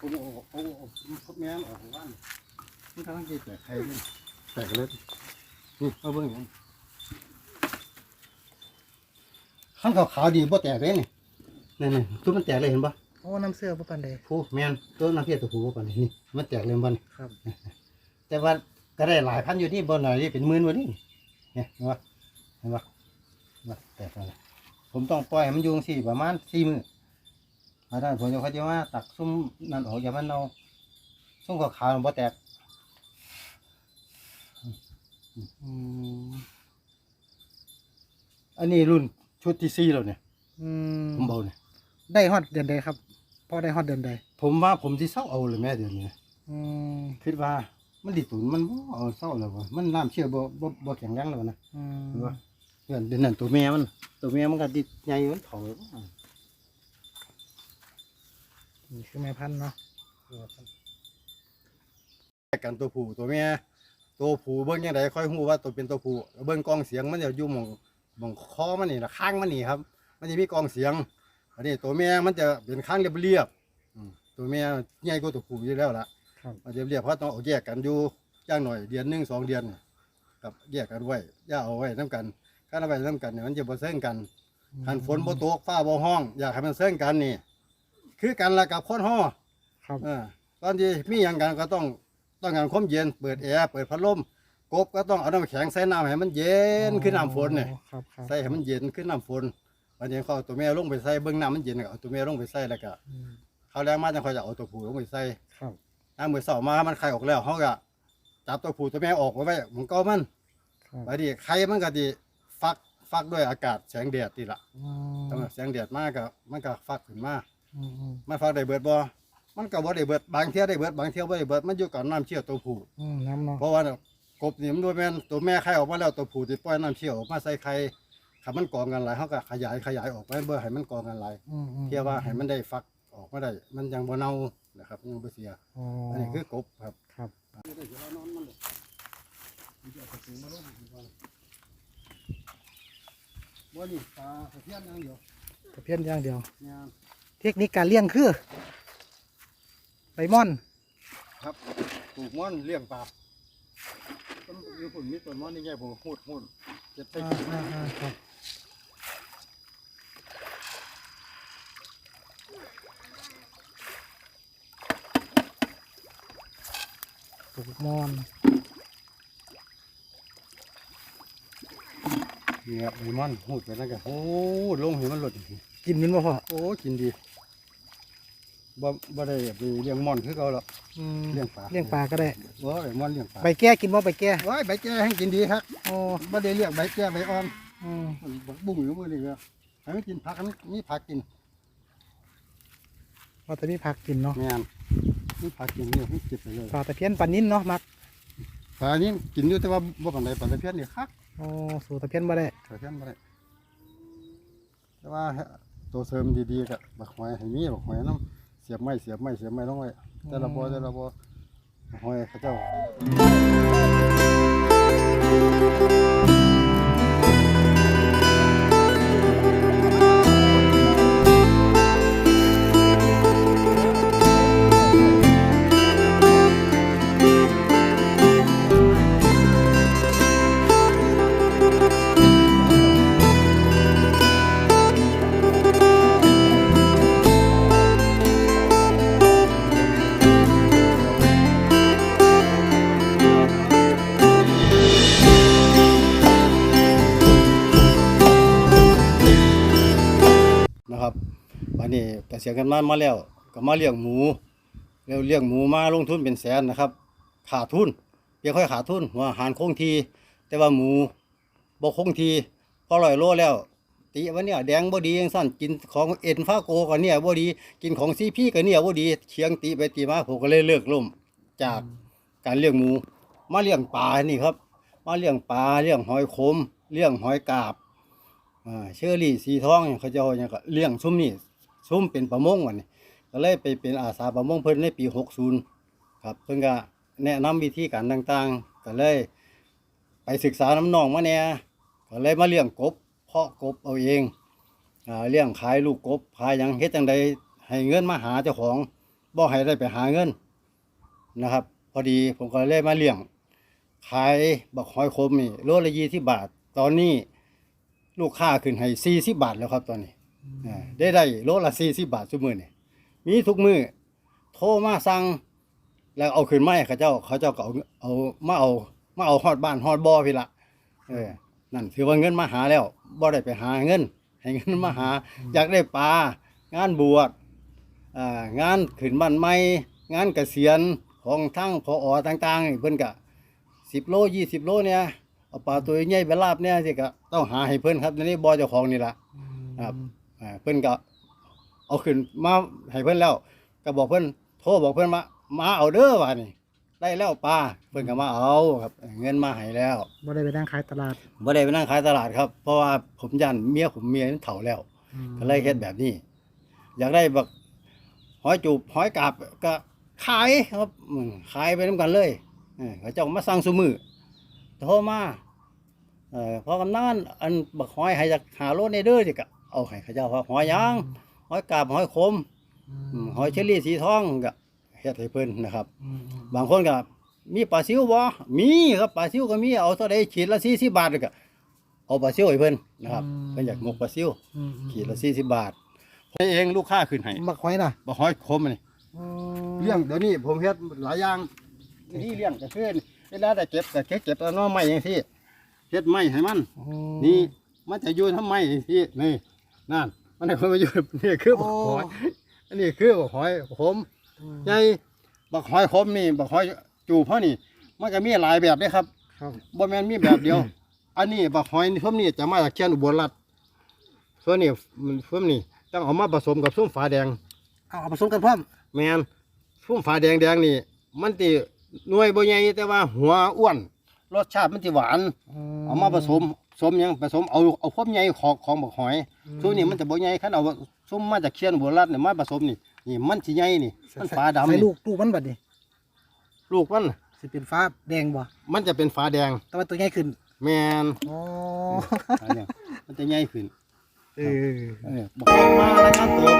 โอ้โหโอ้โหพับแม่ออกของบ้านมันกำลังจะแตกไข่เลยแตกเล็ดนี่เอาเบิ่งอย่างข้างขาวๆดีบ่แตกเลยนี่นี่นี่ตัวมันแตกเลยเห็นปะโอ้น้ำเสื้อบ่ปันใยผู้แม่นตัวน้ำเพียตัวผู้บ่ปันนี่มันแตกเลยมันครับ แต่ว่าก็ได้หลายพันอยู่นี่บ่หน่อยนี่เป็นหมื่นวันนี่เนี่เห็นปะเห็นปะแตกเลยผมต้องปล่อยให้มันอยู่สี่ประมาณสี่มือ มาด้านผมจะเขาจะว่าตักซุ่มนั่นออกอย่ามันเนาซุ่มขาวๆบ่แตกอืมอันนี้รุ่นชุดที่สี่แล้วเนี่ยอืมผมบอกเนี่ยได้ฮอดเดือนใดครับพอได้ฮอดเดือนใดผมว่าผมที่เศร้าเอาเลยแม่เดี๋ยวนี้อืมคิดว่ามันดิตุนมันบ่เอาเศร้าแล้ววะมันน้ำเชื่อบ่บ่บ่แข็งแรงแล้วนะอืมเห็นปะเดือนเดือนนั้นตัวแม่มัน ตัวแม่มันก็ดิใหญ่มันเผาเลย นี่คือแม่พันธุ์เนาะแยกกันตัวผู้ตัวแม่ตัวผู้เบิ่งยังไงค่อยฮู้ว่าตัวเป็นตัวผู้เบิ่งกล้องเสียงมันจะอยู่หม่องหม่องคอมันนี่นะข้างมันนี่ครับ มันจะมีกล้องเสียง อันนี้ตัวแม่มันจะเป็นข้างเรียบๆอืมตัวแม่ใหญ่กว่าตัวผู้อยู่แล้วล่ะครับ มันจะเรียบเพราะต้องเอาแยกกันอยู่อย่างหน่อยเดือนหนึ่งสองเดือนกับแยกกันไว้อย่าเอาไว้น้กันถ้าเอาไว้น้กันเนี่ยมันจะบ่เซิงกันคันฝนบ่ตกฟ้าบ่ห้อง อยากให้มันเซิงกันนี่ คือกันละกับคนห้อครับ เออตอนที่มีอย่างกันก็ต้องต้องการความเย็นเปิดแอร์เปิดพัดลมกบก็ต้องเอาน้ำแข็งใส่น้ำให้มันเย็นขึ้นน้ำฝนเนี่ยอ๋อครับครับ ใส่ให้มันเย็นขึ้นน้ำฝนวันนี้เขาเอาตัวแม่ลงไปใส่เบื้องน้ำมันเย็นก็เอาตัวแม่ลงไปใส่แล้วก็อืมเขาวแรงมาจังเขาจะเอาตัวผู้ลงไปใส่ครับน้ำมือสองมามันไข่ออกแล้วเขาก็จับตัวผู้ตัวแม่ออกไว้ไว้หมันก็มันครับไปดิไข่มันก็ดีฟักฟักด้วยอากาศแสงแดดนี่ละ อืต้องมแสงแดดมากก็มันก็ฟักขึ้นมา อืมอืมมันฟักได้เบิดบ่มันก็บ่ได้เบิดบางเที่ยได้เบิดบางเที่ยบ่ได้เบิดมันอยู่กับน้ำเชี่ยวตัวผู้อืมน้ำเนาะเพราะว่ากบนี่มันด้วยแม่นตัวแม่ไข่ออกมาแล้วตัวผู้ที่ปล่อยน้ำเชี่ยวออกมาใส่ไข่ถ้ามันกองกันหลายเขาก็ขยายขยายออกไปเพื่อให้มันกองกันหลายอืมอืมเที่ยว่าให้มันได้ฟักออกมาได้ มันยังบ่เน่านะครับยังบ่เสียอ๋ออัอันนี้คือกบครับ ครับ บ่นี่ปลาตะเพียนยังอยู่ตะเพียนอย่างเดียวเนี่ย เทคนิคการเลี้ยงคือใบม่อน ครับปลูกม่อนเลี้ยงปลาต้นอยู่พุ่นมีต้นม่อนนี่ไงผมหูดหูดเจ็ดไปอ่าอ่าอ่าครับปลูกม่อนเนี่ยไอ้ม่อนหูดไปแล้วก็โอ้ลงเห็นมันหล ดกินมันบ่พอโอ้กินดีบ่บ่ได้ไปเลี้ยงม่อนคือเขาหรอกอืมเลี้ยงปลาเลี้ยงปลาก็ได้ว่าไอ้ม่อนเลี้ยงปลาใบแก้กินบ่ใบแก้ว้ายใบแก้ให้กินดีครับโอ้บ่ได้เลี้ยงใบแก้ใบอ่อนอืมมันบักบุ้งอยู่มื้อนี้ก็ให้มันกินผักให้มันมีผักกินว่าแต่มีผักกินเนาะแม่นมีผักกินเนี่ยให้เก็บไปเลยปลาตะเพียนปลานิ่นเนาะมักปลานี้กินอยู่แต่ว่าบ่ปานใดปลาตะเพียนนี่คักโอ้สู่ตะเพียนบ่ได้ตะเพียนบ่ได้ แต่ว่าตัวเสริมดีๆก็บักหอยให้มีบักหอยน้ำเสียบไม้เสียบไม้เสียบไม้ลงไว้แต่ละบ่แต่ละบ่บักหอยเขาเจ้า เกษียณกันมามาแล้ว ก็มาเลี้ยงหมูแล้วเลี้ยงหมูมาลงทุนเป็นแสนนะครับขาดทุนเพียงค่อยขาดทุนหัวอาหารคงที แต่ว่าหมูบ่คงทีพอลอยโลแล้ว ตีวันเนี้ยแดงบ่ดียังสั้นกินของเอ็นฟ้าโกก็เนี่ยบ่ดีกินของซีพีก็เนี่ยบ่ดีเคียงตีไปตีมาผมก็เลยเลิกล่มจากการเลี้ยงหมู มาเลี้ยงปลานี่ครับ มาเลี้ยงปลาเลี้ยงหอยขมเลี้ยงหอยกาบอ่าเชอรี่สีทองเนี่ยเขาเจะเนี่ยงก็เลี้ยงซุ้มนี่ ซุ้มเป็นประมงวันนี้ก็เลยไปเป็นอาสาประมงเพิ่นในปี 60 ครับ เพิ่นก็แนะนำวิธีการต่างๆ ก็เลยไปศึกษาน้ำนองมาเนี่ยก็เลยมาเลี้ยงกบ เพาะกบเอาเองเลี้ยงขายลูกกบขายหยังเฮ็ดจังใดให้เงินมาหาเจ้าของบ่ให้ได้ไปหาเงินนะครับ พอดีผมก็เลยมาเลี้ยงขายบักหอยคมนี่โลละยี่สิบาท ตอนนี้ลูกค้าขึ้นให้สี่สิบาทแล้วครับตอนนี้ อ่าได้ได้โลละสี่สิบาททุกมือนี่มีทุกมือโทรมาสั่งแล้วเอาขึ้นมาให้เขาเจ้าเขาเจ้าก็เอาเอามาเอามาเอาฮอดบ้านฮอดบ่อพี่ละเออนั่นถือว่าเงินมาหาแล้วบ่ได้ไปหาเงิน ให้เงินมาหา อยากได้ปลางานบวชอ่างานขึ้นบ้านใหม่งานเกษียณของทั้งพออต่างๆนี่เพิ่นก็10โล20โลเนี่ยเอาปลาตัวใหญ่ไปลาบเนี่ยสิก็ต้องหาให้เพิ่นครับในนี้บ่อเจ้าของนี่ล่ะครับ อ่าเพิ่นก็เอาขึ้นมาให้เพิ่นแล้วก็บอกเพิ่นโทรบอกเพิ่นมามาเอาเด้อว่านี่ได้แล้วปลาเพิ่นก็มาเอาครับ เงินมาให้แล้วบ่ได้ไปนั่งขายตลาดบ่ได้ไปนั่งขายตลาดครับ เพราะว่าผมยันเมียผมเมียนั้นเฒ่าแล้วก็เลยเฮ็ดแบบนี้ อยากได้บักหอยจูบหอยกาบก็ขายครับอืมขายไปนํกันเลยเออเขาเจ้ามาสั่งซุมือโทรมาเอ่อพอกำนันอันบักหอยให้จากหาโลในเด้อสิก็ เอาให้เขาเจ้าว่าหอยยางหอยกาบหอยขมอืมหอยเชอรี่สีทองก็เฮ็ดให้เพิ่นนะครับ บางคนก็มีปลาซิวบ่มีครับปลาซิวก็มีเอาเท่าใดขีดละ40บาทก็เอาปลาซิวให้เพิ่นนะครับเพิ่นอยากหมกปลาซิวขีดละ40บาทผมเองลูกค้าขึ้นให้บักหอยน่ะบ่หอยคมนี่ เลี้ยงเดี๋ยวนี้ผมเฮ็ดหลายอย่างนี่เลี้ยงก็คือเวลาได้เก็บก็เก็บเก็บเอาหน่อไม้จังซี่เฮ็ดไม้ให้มัน นี่มันจะอยู่ทำไมจังซี่นี่ นั่นมันให้คนมาอยู่นี่คือบักหอยอันนี้คือบักหอยขมใหญ่บักหอยขมนี่บักหอยจูบเฮานี่ มันก็มีหลายแบบเด้ครับครับบ่แม่นมีแบบเดียว อันนี้บักหอยนี่พวกนี้จะมาจากเชียนอุบลรัฐส่วนนี้มันพวกนี้ต้องเอามาผสมกับส้มฝาแดงเอาเอาผสมกันพร้อมแม่นส้มฝาแดงแดงนี่ มันติหน่วยบ่ใหญ่แต่ว่าหัวอ้วนรสชาติมันสิหวาน เอามาผสมผ สมหยังผสมเอาเอาความใหญ่ของของบักหอยส่วนนี้มันจะบ่ใหญ่คันเอาส้มมาจากเชียนอุบลรัฐเนี่ยมาผสมนี่นี่มันสิใหญ่นี่ มันฝาดำใส่นี่ลูกลูกมันบัดนี้ลูกมันสิเป็นฟ้าแดงบ่มันจะเป็นฝาแดงแต่ว่าตัวใหญ่ขึ้นแม่นอ๋อฝาแดงมันจะใหญ่ขึ้นเออ เออบอกว่ามารายงานตัวกับผู้ใดเป็น